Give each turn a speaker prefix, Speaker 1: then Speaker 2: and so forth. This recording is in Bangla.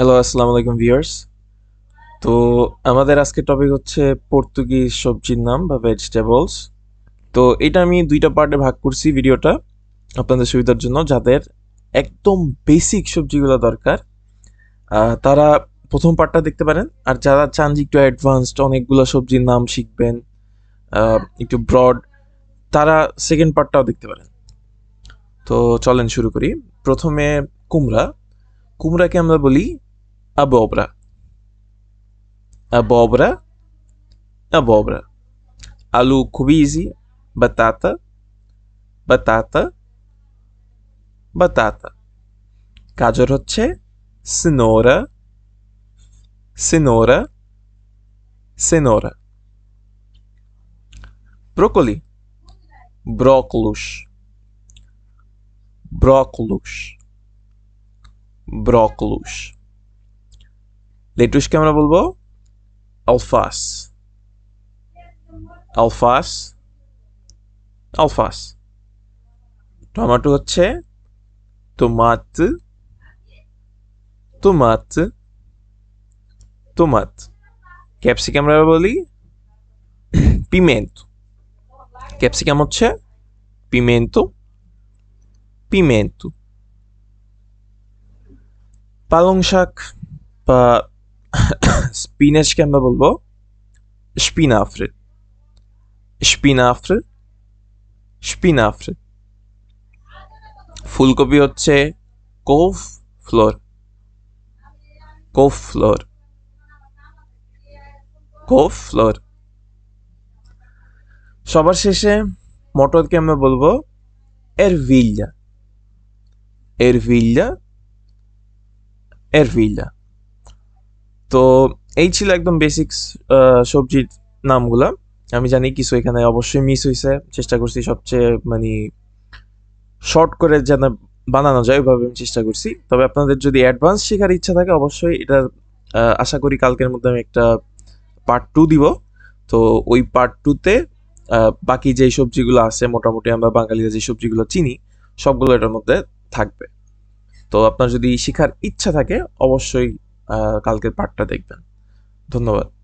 Speaker 1: হ্যালো আসসালামু আলাইকুম ভিউয়ার্স তো আমাদের আজকের টপিক হচ্ছে পর্তুগিজ সবজির নাম বা ভেজিটেবলস তো এটা আমি দুইটা পার্টে ভাগ করছি ভিডিওটা আপনাদের সুবিধার জন্য, যাদের একদম বেসিক সবজিগুলো দরকার। তারা প্রথম পার্টটা দেখতে পারেন। আর যারা চান যে একটু অ্যাডভান্সড অনেকগুলো সবজির নাম শিখবেন একটু ব্রড তারা সেকেন্ড পার্টটাও দেখতে পারেন। তো চলেন শুরু করি। প্রথমে কুমড়া। কুমড়াকে আমরা বলি abóbora. Abóbora, abóbora. আলু খুবই ইজি batata, batata, batata. গাজর হচ্ছে cenoura, cenoura, cenoura. Brócoli, brócolos, brócolos, brócolos. লেটুসকে আমরা বলব? আলফাস। আলফাস। আলফাস। টমেটো হচ্ছে তোমাত। তোমাত। তোমাত। ক্যাপসিকাম আমরা বলি পিমেন্টো। ক্যাপসিকাম হচ্ছে পিমেন্টো। পিমেন্টো। পালং শাক বা স্পিনাচকে আমরা বলব স্পিনাফ্রে স্পিনাফ্রে স্পিনাফ্রে ফুলকপি হচ্ছে cauliflower cauliflower cauliflower সবার শেষে মটরকে আমরা বলব এরভিল্লা এরভিল্লা এরভিল্লা তো এই ছিল একদম বেসিক্স সবজির নামগুলা। আমি জানি কিছু এখানে অবশ্যই মিস হয়েছে চেষ্টা করছি সবচেয়ে মানে শর্ট করে যেন বানানো যায়, ওইভাবে আমি চেষ্টা করছি। তবে আপনাদের যদি অ্যাডভান্স শেখার ইচ্ছা থাকে, অবশ্যই এটা আশা করি কালকের মধ্যে আমি একটা পার্ট টু দিব। তো ওই পার্ট টুতে বাকি যেই সবজিগুলো আছে, মোটামুটি আমরা বাঙালিরা যে সবজিগুলো চিনি, সবগুলো এটার মধ্যে থাকবে। তো আপনার যদি শেখার ইচ্ছা থাকে, অবশ্যই কালকের পার্টটা দেখবেন। ধন্যবাদ।